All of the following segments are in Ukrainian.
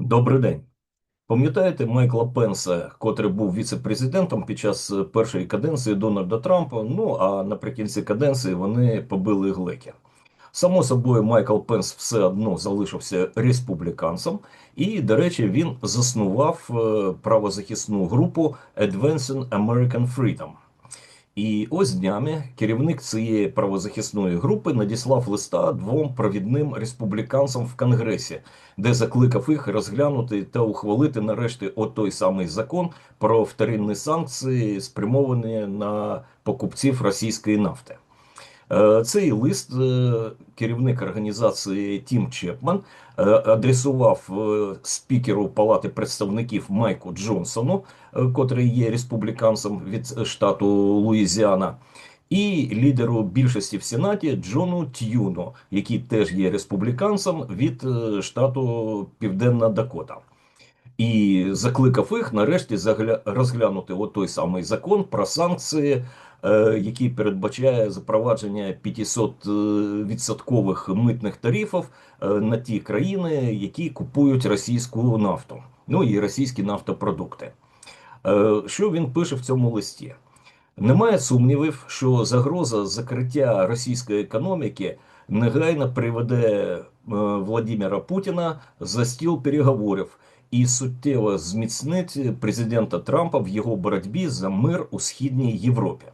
Добрий день. Пам'ятаєте Майкла Пенса, котрий був віце-президентом під час е, першої каденції Дональда Трампа? Ну а наприкінці каденції вони побили глеки. Само собою, Майкл Пенс все одно залишився республіканцем, і, до речі, він заснував е, правозахисну групу Advancing American Freedom. І ось днями керівник цієї правозахисної групи надіслав листа двом провідним республіканцям в Конгресі, де закликав їх розглянути та ухвалити нарешті отой самий закон про вторинні санкції, спрямовані на покупців російської нафти. Е, цей лист е, керівник організації Тім Чепман е, адресував спікеру Палати представників Майку Джонсону, котрий є республіканцем від штату Луїзіана, і лідеру більшості в Сенаті Джону Т'юно, який теж є республіканцем від штату Південна Дакота. І закликав їх нарешті розглянути той самий закон про санкції який передбачає запровадження 500-відсоткових митних тарифів е, на ті країни, які купують російську нафту, ну і російські нафтопродукти. Е, що він пише в цьому листі? Немає сумнівів, що загроза закриття російської економіки негайно приведе Владимира Путіна за стіл переговорів і суттєво зміцнить президента Трампа в його боротьбі за мир у східній Європі.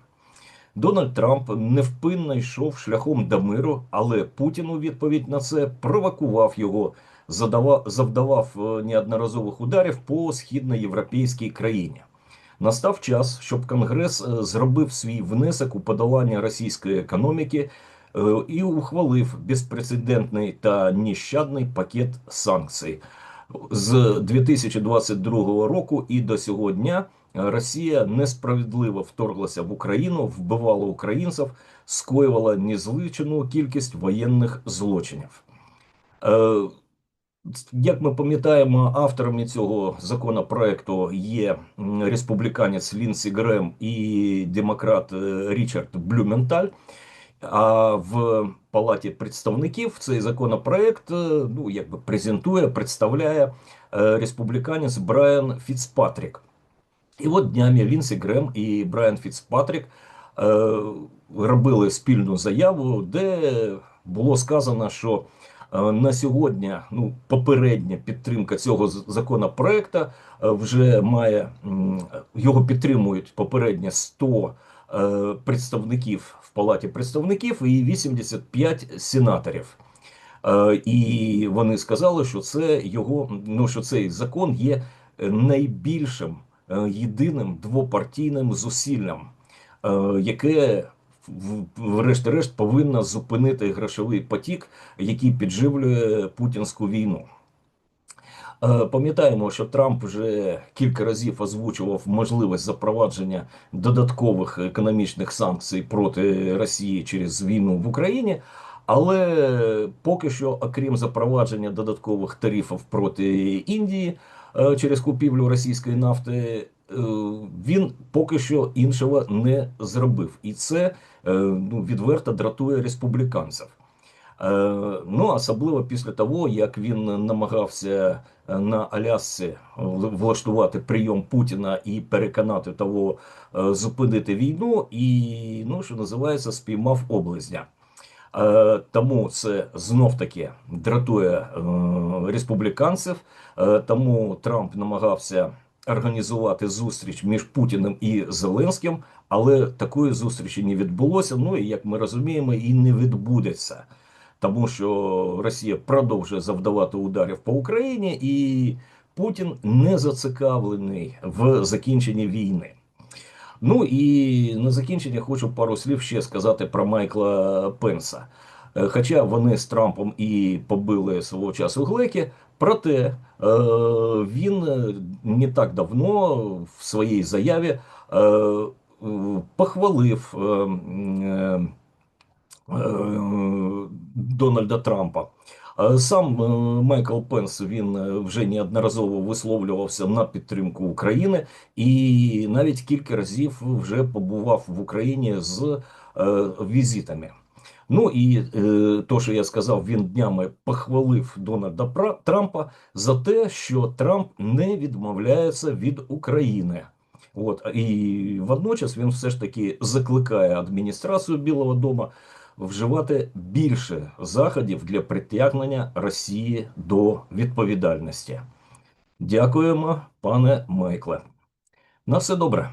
Дональд Трамп невпинно йшов шляхом до миру, але Путін у відповідь на це провокував його, задавав, завдавав е, неодноразових ударів по східноєвропейській країні. Настав час, щоб Конгрес е, зробив свій внесок у подолання російської економіки е, і ухвалив безпрецедентний та нещадний пакет санкцій з 2022 року і до сьогодні. Росія несправедливо вторглася в Україну, вбивала українців, скоювала незвичайну кількість воєнних злочинів. Е, як ми пам'ятаємо, авторами цього законопроекту є республіканець Лінсі Грем і демократ е, Річард Блюменталь. А в Палаті представників цей законопроект е, ну, якби презентує, представляє республіканець Брайан Фіцпатрік. І от днями Лінсі Грем і Брайан Фіцпатрік е, робили спільну заяву, де було сказано, що е, на сьогодні ну, попередня підтримка цього законопроекту е, вже має його підтримують попередньо 100 е, представників в палаті представників і 85 сенаторів. Е, і вони сказали, що це його ну що цей закон є найбільшим. Е, єдиним двопартійним зусиллям, е, яке врешті-решт повинно зупинити грошовий потік, який підживлює путінську війну. Е, пам'ятаємо, що Трамп вже кілька разів озвучував можливість запровадження додаткових економічних санкцій проти Росії через війну в Україні. Але поки що, окрім запровадження додаткових тарифів проти Індії, через купівлю російської нафти, е, він поки що іншого не зробив, і це е, ну, відверто дратує республіканців. Ну, особливо після того, як він намагався на Алясці влаштувати прийом Путіна і переконати того зупинити війну, і ну, що називається, спіймав облизня. Е, тому це знов таки дратує е, республіканців. Е, тому Трамп намагався організувати зустріч між Путіним і Зеленським, але такої зустрічі не відбулося. Ну і як ми розуміємо, і не відбудеться, тому що Росія продовжує завдавати ударів по Україні, і Путін не зацікавлений в закінченні війни. Ну і на закінчення хочу пару слів ще сказати про Майкла Пенса. Е, хоча вони з Трампом і побили свого часу глеки, проте е, він не так давно в своїй заяві е, похвалив Дональда Трампа. Сам е, Майкл Пенс він е, вже неодноразово висловлювався на підтримку України і навіть кілька разів вже побував в Україні з е, візитами. Ну і е, то, що я сказав, він днями похвалив Дональда Трампа за те, що Трамп не відмовляється від України. От і водночас він все ж таки закликає адміністрацію Білого Дому вживати більше заходів для притягнення Росії до відповідальності. Дякуємо, пане Майкле. На все добре.